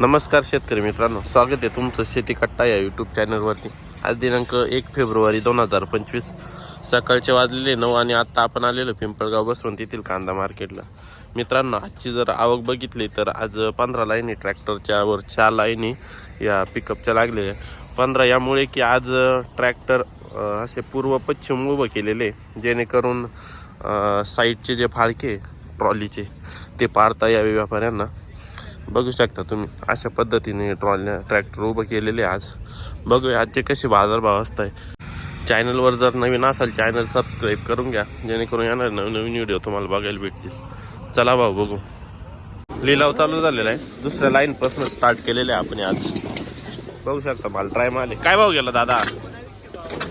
नमस्कार शेतकरी मित्रांनो स्वागत आहे तुमचं शेती कट्टा या यूट्यूब चॅनलवरती आज दिनांक एक फेब्रुवारी दोन हजार पंचवीस. सकाळचे वाजलेले नऊ आणि आत्ता आपण आलेलो पिंपळगाव बसवंत येथील कांदा मार्केटला. मित्रांनो आजची जर आवक बघितली तर आज पंधरा लाईनी ट्रॅक्टरच्या वर चार लाईनी या पिकअपच्या लागलेल्या पंधरा यामुळे की आज ट्रॅक्टर असे पूर्व पश्चिम उभं केलेले जेणेकरून साईडचे जे फाळके ट्रॉलीचे ते पाडता यावे व्यापाऱ्यांना. बघू शकता तुम्ही. अशा पद्धतीने ट्रॉल्या ट्रॅक्टर उभं केलेले आज. बघूया आजचे कसे बाजारभाव असत आहे चॅनलवर जर नवीन असाल चॅनल सबस्क्राईब करून घ्या. जेणेकरून येणार नवीन नवीन व्हिडिओ तुम्हाला बघायला भेटतील. चला भाऊ बघू. लिलाव चालू झालेला आहे. दुसऱ्या लाईनपासून स्टार्ट केलेले आहे आपण आज. बघू शकता माल ट्राय माले काय भाव गेला दादा?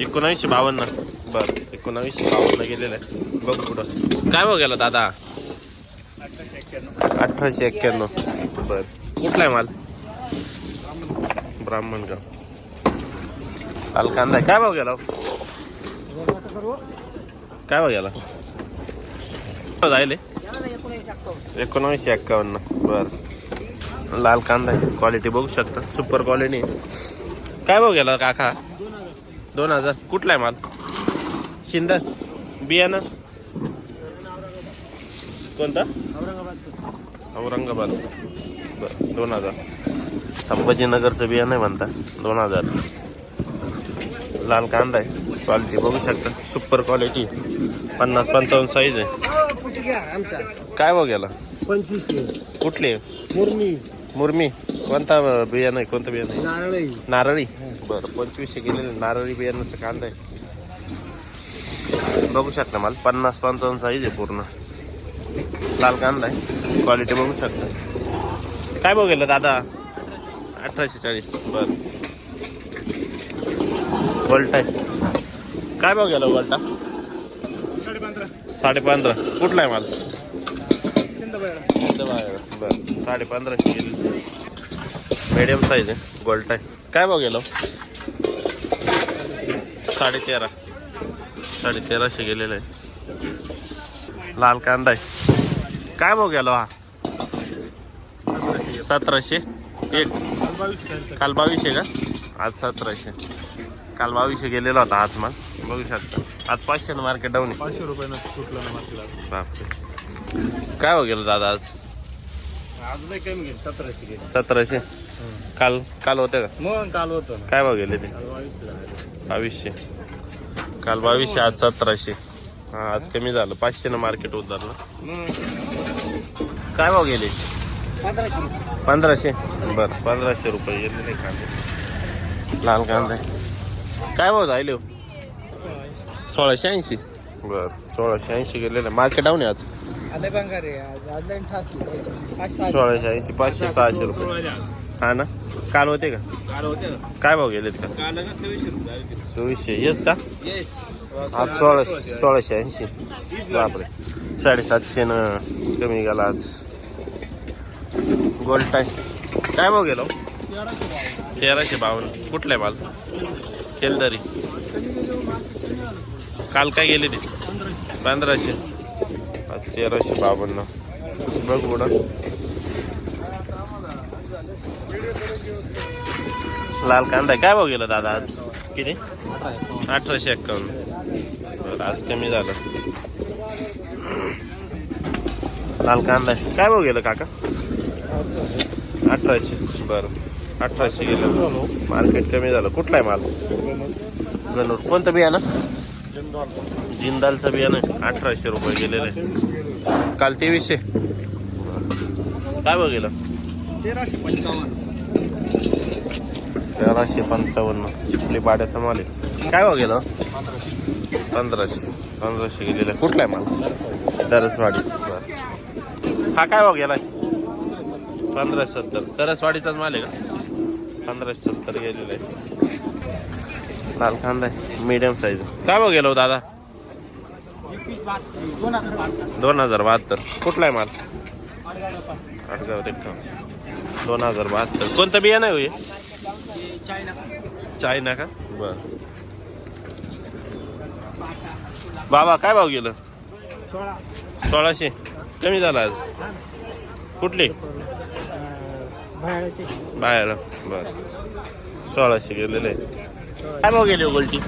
एकोणावीसशे बावन्न. बरं एकोणावीसशे बावन्न गेलेलं आहे. बघू कुठं काय भाव गेला दादा? अठराशे एक्क्याण्णव. बर. कुठला आहे माल? ब्राह्मणगाव काल कांदा आहे. काय भाव गेला हो? काय भाव गेला? जायले एकोणावीसशे एक्कावन्न. बर. लाल कांदा आहे. क्वालिटी बघू शकता. सुपर क्वालिटी काय भाव गेला काका? दोन हजार. कुठला आहे माल? शिंद. बियाणं. कोणता? औरंगाबाद. बरं दोन हजार. संभाजीनगरचं बियाणं आहे म्हणता दोन हजार. लाल कांदा आहे क्वालिटी बघू शकता. सुपर क्वालिटी पन्नास पंचावन्न साईज आहे. काय भाव गेला? पंचवीसशे कुठले? मुरमी. मुरमी कोणता बियाणं आहे कोणतं बियाणं आहे नारळी. बरं पंचवीसशे गेलेलं नारळी बियाणाचा कांदा आहे. बघू शकता मला पन्नास पंचावन्न साईज आहे पूर्ण. लाल कांदा आहे क्वालिटी बघू शकता. काय भाव गेलं दादा? अठराशे चाळीस. बरं. वल्टा. आहे काय भाव गेला वल्टा? साडे पंधरा कुठला आहे माल? बरं साडे पंधराशे गेले मीडियम साईज आहे गोल्ट आहे. काय भाव गेलो? साडे तेरा साडे तेराशे गेलेलं आहे. लाल कांदा आहे. काय भाव गेलो हा? सतराशे. एक. काल बावीसशे का? आज सतराशे. काल बावीसशे गेलेला होता आज माल बघू शकता. आज पाचशे मार्केट डाऊन आहे. पाचशे रुपयानं सुटलं ना मार्केटला बापरे. काय भाव गेलो दादा आज? आज नाही कमी गेली सतराशे काल काल होते का? मग काल होतं काय भाव गेले ते? बावीसशे काल बावीसशे आज सतराशे. हा आज कमी झालं. पाचशे ना मार्केट उतरलं. काय भाव गेले? पंधराशे बरं पंधराशे रुपये. कांदे लाल कांदे. काय भाव जायले हो? सोळाशे ऐंशी. बरं सोळाशे ऐंशी गेलेले. मार्केट डाऊन आहे आज. सोळाशे ऐंशी पाचशे सहाशे रुपये. हा ना? काल होते का? काल होते ना. काय भाव गेलेत का? चोवीसशे. येस का? येस. आज सोळा सोळाशे ऐंशी. बापरे. साडेसातशे न कमी गेला आज. गोल्ड टाय. काय भाव गेलो? तेराशे बावन्न कुठला आहे माल? केलदरी. काल काय गेले ते? पंधराशे. तेराशे बावन्न. बघ पुढं. लाल कांदा आहे. काय भाव गेला दादा आज? किती? अठराशे एक्कावन्न. आज कमी झालं. लाल कांदा आहे. काय भाव गेलं काका? अठराशे. बरं. अठराशे गेलं. मार्केट कमी झालं. कुठला आहे माल? गणूर. कोणतं बियाणं? जिंदालचं बियाणं. अठराशे रुपये गेलेलं आहे. काल तेवीसशे. काय भाव गेलं? तेराशे पंचावन्न. तेराशे पंचावन्न चिपली पाड्याचा माल आहे. काय भाव गेलं? पंधराशे. पंधराशे गेलेलं आहे. कुठला आहे माल? दरसवाडी. बरं. हा काय भाव पंधराशे सत्तर. दरसवाडीचाच माल आहे का? पंधराशे सत्तर गेलेलं आहे. लाल कांदा आहे. मीडियम साईज काय भाव गेलो दादा? एकवीस बात दोन हजार बहात्तर. कुठला आहे माल? आडगाव रेखा दोन हजार बहात्तर. कोणतं बियाणं आहे हो हे? चायना. चायना का? बर. बाबा काय भाव गेलं? सोळा सोळाशे. कमी झाला आज. कुठली? बाहेर बर. सोळाशे गेलेले. काय भाव गेले गोल्टी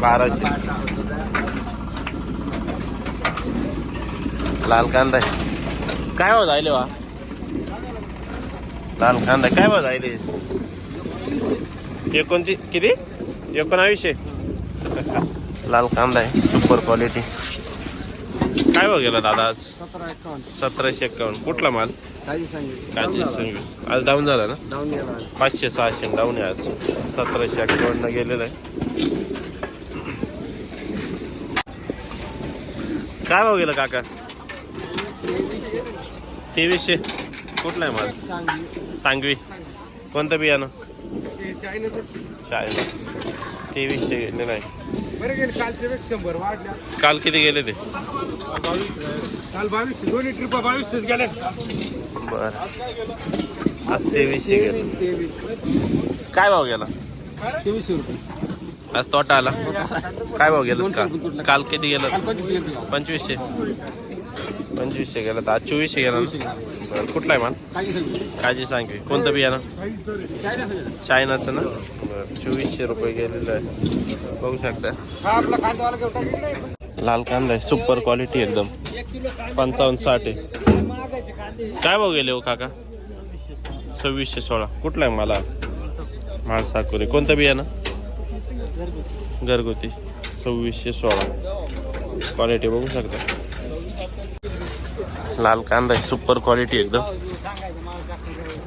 बाराशे. लाल कांदा काय भाव जायले वा? लाल कांदा. काय भाव जायले एकोणती किती? एकोणावीसशे. लाल कांदा आहे. सुपर क्वालिटी काय भाव गेला दादा? आज सतरा अकाउंट सतराशे एक्कावन्न कुठला माल? काही सांगितलं काळजी संघ आज डाऊन झाला ना? डाऊन गेला पाचशे सहाशे डाऊन आहे आज. सतराशे अठ्ठावन्न गेलेलं आहे. काय भाव गेलं काका? तेवीसशे. कुठला आहे माल? सांगवी. कोणतं बियाणं? चायनाचं चायना. तेवीसशे गेलेलं आहे. बरं गेले. वाढल्या काल किती गेले ते? काल बावीसशे दोन्ही ट्रिपा बावीसशेच गेल्या बर. आज तेवीसशे गेले काय भाव गेला? तेवीसशे रुपये. आज तोटा आला. काय भाव गेलं काल? काल किती गेलं. पंचवीसशे पंचवीसशे गेला. तर आज चोवीसशे गेला ना? बरं कुठला आहे माल? सांगितलं काळजी सांग की. कोणतं बियाणं. चायनाचं ना? बरं चोवीसशे रुपये गेलेलं आहे. बघू शकता. लाल कांदा आहे सुपर क्वालिटी एकदम. पंचावन्न साठ आहे. काय भाव गेले हो काका? सव्वीसशे सोळा. कुठला आहे मला माळ साकोरे. कोणतं बियाणं? घरगुती. सव्वीसशे सोळा. क्वालिटी बघू शकता. लाल कांदा आहे सुपर क्वालिटी एकदम.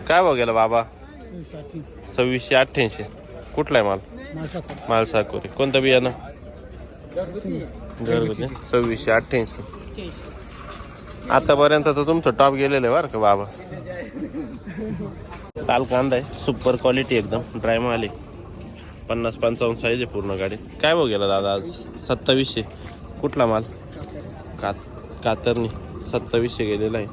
काय भाव गेला बाबा? सव्वीसशे अठ्ठ्याऐंशी. कुठला आहे माल? माझा माल साकोरे. कोणतं बियाणं? घरगुती? सव्वीसशे अठ्ठ्याऐंशी. आतापर्यंत तर तुमचं टॉप गेलेलं आहे बरं का बाबा? लाल कांदा आहे. सुपर क्वालिटी एकदम. ड्राय माल आहे. पन्नास पंचावन्न साईज आहे पूर्ण गाडी. काय भाव गेला दादा आज? सत्तावीसशे. कुठला माल? कात कातरणी. सत्तावीसशे गेलेला आहे.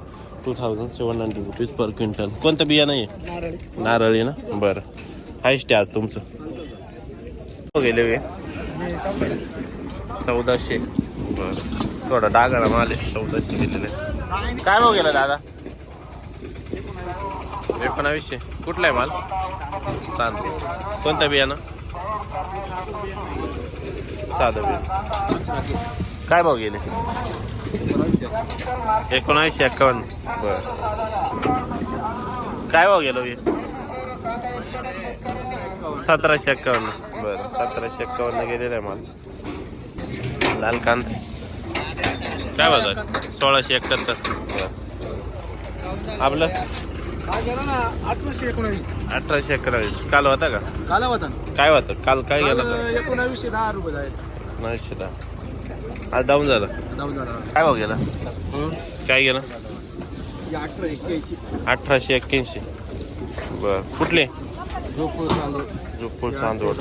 Two thousand seven hundred rupees per quintal कोणतं बियाणं आहे नारळी ना? बरं. हायस्ट आहे आज तुमचं. हो गेले वे. चौदाशे. बरं. थोडा डागाला माल. आहे चौदाशे गेलेले काय भाव गेला दादा? एकोणावीसशे. कुठला आहे माल? सांग कोणतं बियाणं? साधं बियाणं. काय भाव गेले? एकोणावीसशे एक्कावन्न. बरं. काय भाव गेलो हे सतराशे एक्कावन्न. बरं. सतराशे एक्कावन्न गेलेला आहे माल. लाल कांदा काय बघा सोळाशे एकाहत्तर. आपलं? अठराशे एकोणावीस. अठराशे एकोणावीस काल होता का? काल होता काय होतं? काल काय गेलं एकोणावीसशे दहा रुपये आहेत दहा. आज डाऊन झालं. काय भाव गेला? काय गेलं? अठरा एक्क्याऐंशी अठराशे एक्क्याऐंशी. बर. कुठले? जोपूर चांदवड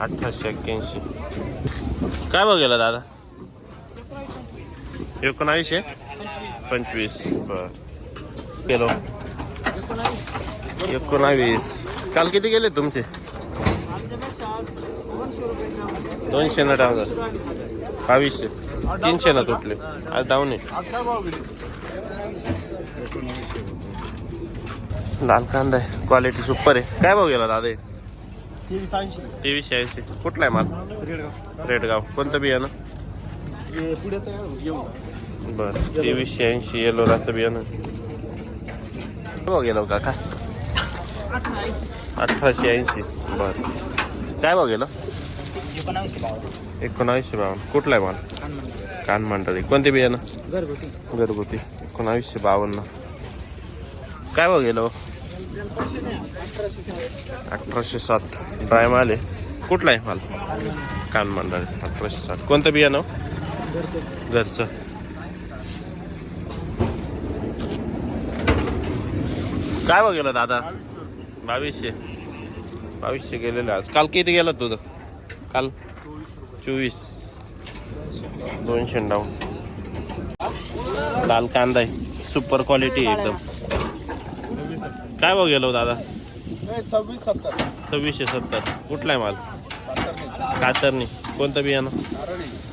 अठराशे एक्क्याऐंशी. काय गेला दादा? एकोणावीसशे पंचवीस. बर. किलो एकोणावीस. काल किती गेले तुमचे? दोनशे ना डाऊन बावीसशे. तीनशे ना तुटले. आज डाऊन आहे. लाल कांदा आहे. क्वालिटी सुपर आहे. काय भाव गेला दादा? तेवीस ऐंशी. तेवीसशे ऐंशी. कुठला आहे माल? रेडगाव. रेडगाव. कोणतं बियाणं? बरं. तेवीसशे ऐंशी येलोराचं बियाणं. गेलो काका अठराशे ऐंशी. बरं. काय गेलं? एकोणावीसशे बावन्न. कुठला आहे माल? कान मंडळी कोणते बियाणं? घरगुती. घरगुती. एकोणावीसशे बावन्न. काय गेलो अठराशे सात. ड्राय माल आहे कुठला आहे माल? कान मंडळी. अठराशे सात. कोणतं बियाणं घरचं. काय भाव गेलं दादा? बावीसशे. बावीसशे गेलेलं आज. काल किती गेलं तुझं? काल? चोवीस. दोनशे डाऊन लाल कांदा आहे. सुपर क्वालिटी आहे एकदम. काय भाव गेलो दादा? सव्वीस सत्तर. सव्वीसशे सत्तर. कुठला आहे माल? कातरणी. कोणतं बियाणं?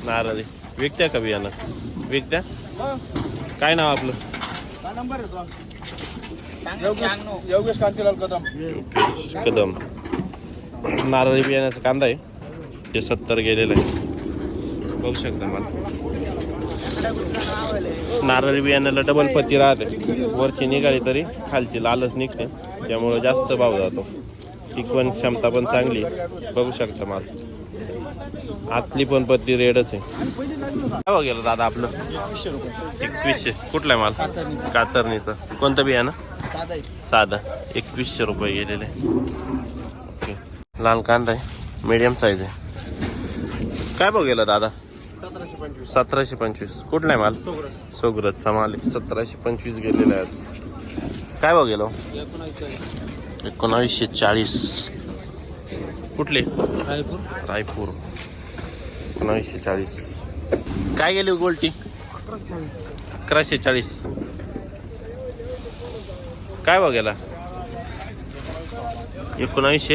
नारळी. विकत्या का बियाणं? विकत्या? काय नाव आपलं? योगेश कांतीलाल कदम. कदम. नारळी बियाण्याचा कांदा आहे. ते सत्तर गेलेलं आहे. बघू शकता मला. नारळी बियाण्याला डबल पत्ती राहते. वरची निघाली तरी खालची लालच निघते. त्यामुळे जास्त भाव जातो. टिकवण क्षमता पण चांगली आहे. बघू शकता माल. आतली पण पत्ती रेडच आहे. काय गेलं दादा आपलं? एकवीसशे. कुठला आहे माल? कातरणीचं. कोणतं बियाणं? साधा. एकवीसशे रुपये गेलेले. ओके. लाल कांदा आहे. मीडियम साईज आहे. काय बघ गेलं दादा? पंचवीस. सतराशे पंचवीस. कुठला आहे माल? सोगरस. सोगरतचा माल सतराशे पंचवीस गेलेला आहे आज काय भाव गेलो? एकोणावीस एकोणावीसशे चाळीस कुठले? रायपूर. रायपूर. एकोणावीसशे चाळीस काय गेली गोल्टी? अकराशे चाळीस काय भाव गेला? एकोणावीसशे.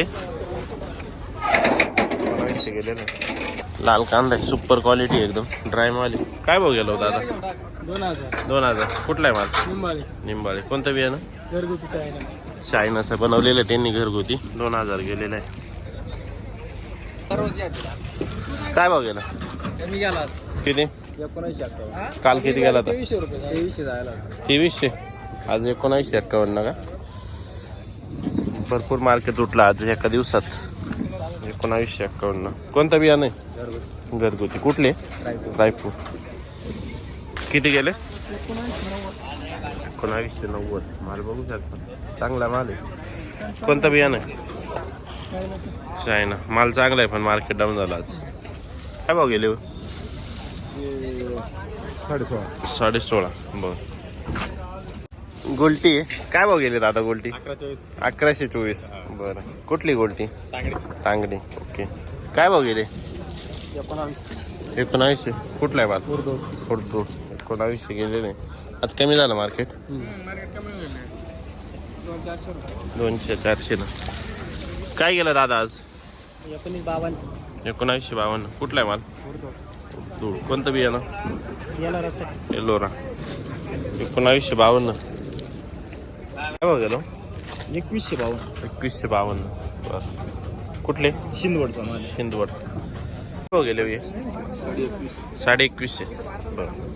एकोणावीसशे गेलेला. लाल कांदा आहे सुपर क्वालिटी एकदम. ड्राय माल आहे. काय भाव गेला होता दादा दोन हजार. दोन हजार. कुठला आहे माल? निंबाळी. निंबाळे. कोणतं बियाणं? घरगुती चायना. चायनाचं. बनवलेलं आहे त्यांनी घरगुती. दोन हजार गेलेलं आहे. काय भाव गेला? किती? एकोणऐंशी अठ्ठावन्न काल किती गेला तर तेवीसशे रुपये. तेवीसशे जायला तेवीसशे? आज एकोणावीसशे एक्कावन्न का? भरपूर मार्केट उठला आज एका दिवसात. एकोणावीसशे एक्कावन्न. कोणतं बियाणं आहे? घरगुती. घरगुती. कुठले? रायपूर. रायपूर. किती गेले? एकोणावीसशे नव्वद. माल बघू शकता. चांगला माल आहे. कोणतं बियाणं आहे? चायना. माल चांगला आहे पण मार्केट डाऊन झालं आज. काय भाव गेले हो? साडे सोळा साडे सोळा बर. गोल्टी आहे. काय भाव गेले दादा गोल्टी? अकराशे चोवीस. बरं. कुठली गोल्टी? तांगडे. चांगली ओके. काय भाव गेले? एकोणावीस एकोणावीसशे? कुठला आहे माल उर्दू फोडतो एकोणावीसशे गेलेले आज कमी झालं मार्केट मार्केट कमी होईल दोन चारशे दोनशे चारशेला काय गेलं दादा आज? एकोणीस बावन्न. एकोणावीसशे बावन्न. कुठला आहे माल धूळ कोणतं बियाणं? याला रस्ता एलोरा एकोणावीसशे बावन्न. काय भाव गेलो? एकवीसशे बावन्न. एकवीसशे बावन्न. बरं. कुठले? शिंदवडचा माझ्या शिंदवड. गेले हे? साडे एकवीस साडे एकवीसशे बरं